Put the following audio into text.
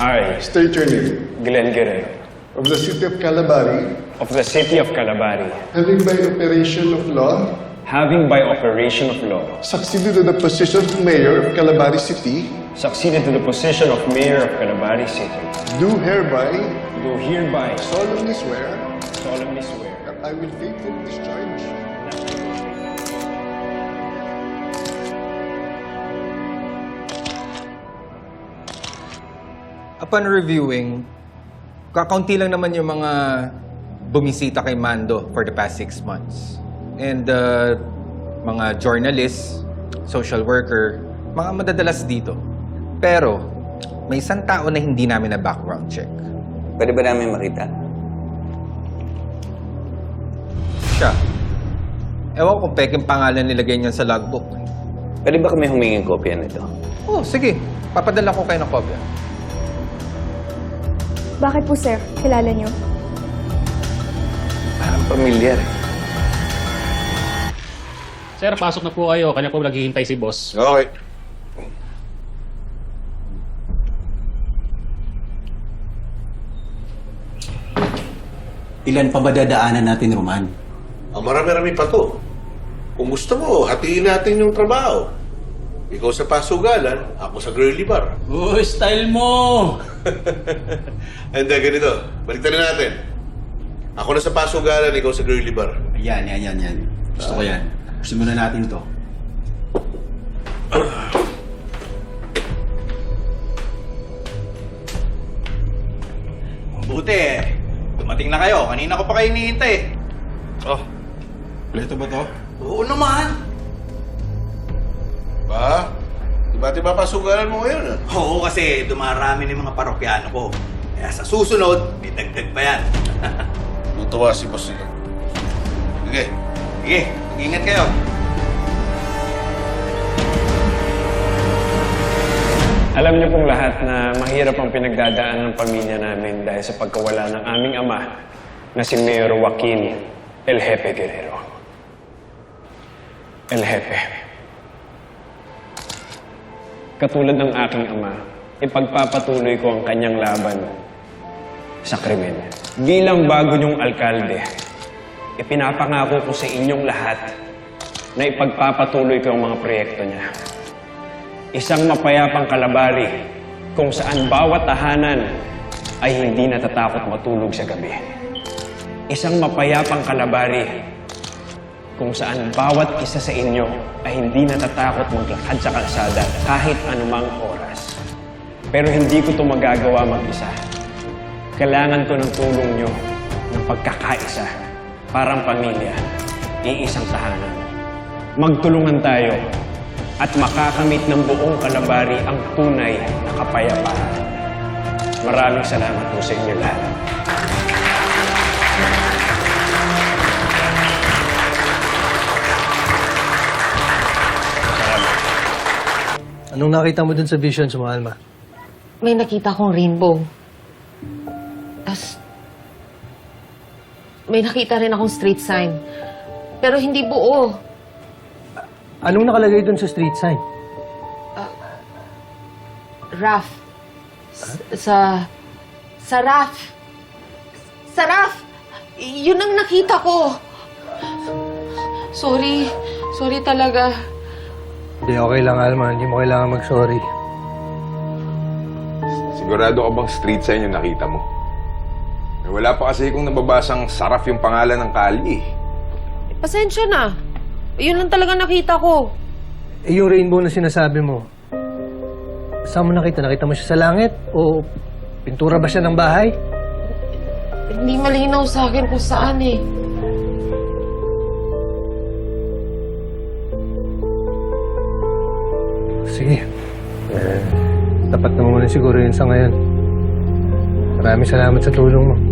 I, State your name. Glenn Guerrero, Of the city of Calabari, of the city of Calabari, having by operation of law. Having by operation of law. Succeeded to the position of mayor of Calabari City, succeeded to the position of mayor of Calabari City, do hereby do hereby solemnly swear solemnly swear that I will faithfully discharge Upon reviewing, kakaunti lang naman yung mga bumisita kay Mando for the past six months. And uh, mga journalists, social worker, mga madadalas dito. Pero, may isang tao na hindi namin na background check. Pwede ba namin makita? Siya. Ewan ko peking pangalan nilagay niyan sa logbook. Pwede ba kami humingin kopya nito? Oh, sige. Papadala ko kayo ng kopya. Bakit po, sir? Kilala niyo? Parang pamilyar. Sir, pasok na po kayo. Kanya po naghihintay si boss. Okay. Ilan pa ba dadaanan natin, Roman? Ang marami-rami pa to. Kung gusto mo, hatiin natin yung trabaho. Ikaw sa pasugalan, ako sa girly bar. Uy, style mo! Hindi, ganito. Baliktad na natin. Ako na sa pasugalan, ikaw sa girly bar. Yan, yan, yan, yan. Gusto ko yan. Gusto muna natin to. Buti, dumating na kayo. Kanina ko pa kayo hinihintay. Oh, Kompleto ba to? Oo naman. Ba? Diba, diba pasugalan mo ngayon, ah? Oo, kasi dumarami ng mga parokyano ko. Kaya sa susunod, may dagdag pa yan. Tutuwa si boss nito. Sige. Sige, mag-ingat kayo. Alam niyo pong lahat na mahirap ang pinagdadaan ng pamilya namin dahil sa pagkawala ng aming ama na si Mayor Joaquin El Jefe Guerrero. El Jefe. Katulad ng aking ama, ipagpapatuloy ko ang kanyang laban sa krimen. Bilang bago niyong alkalde, ipinapangako ko sa inyong lahat na ipagpapatuloy ko ang mga proyekto niya. Isang mapayapang kalabari kung saan bawat tahanan ay hindi natatakot matulog sa gabi. Isang mapayapang kalabari kung saan bawat isa sa inyo ay hindi natatakot maglakad sa kalsada kahit anumang oras. Pero hindi ko ito magagawa mag-isa. Kailangan ko ng tulong nyo ng pagkakaisa. Parang pamilya, iisang tahanan. Magtulungan tayo at makakamit ng buong kalabari ang tunay na kapayapaan. Maraming salamat po sa inyo lahat. Anong nakita mo dun sa visions mo, Alma? May nakita kong rainbow. Tapos, may nakita rin akong street sign. Pero hindi buo. Anong nakalagay dun sa street sign? Raf. S- Sa... Sa Raf. Sa Raf! Yun ang nakita ko. Sorry. Sorry talaga. Hindi, okay lang, Alma. Hindi mo kailangan mag-sorry. Sigurado ka bang street sign yung nakita mo? Eh, wala pa kasi kung nababasang saraf yung pangalan ng kali. eh. Pasensya na. Yun lang talaga nakita ko. Eh, yung rainbow na sinasabi mo, saan mo nakita? Nakita mo siya sa langit? O pintura ba siya ng bahay? Hindi malinaw sa akin kung saan eh. Sige. Eh, tapat na muna siguro yun sa ngayon. Maraming salamat sa tulong mo.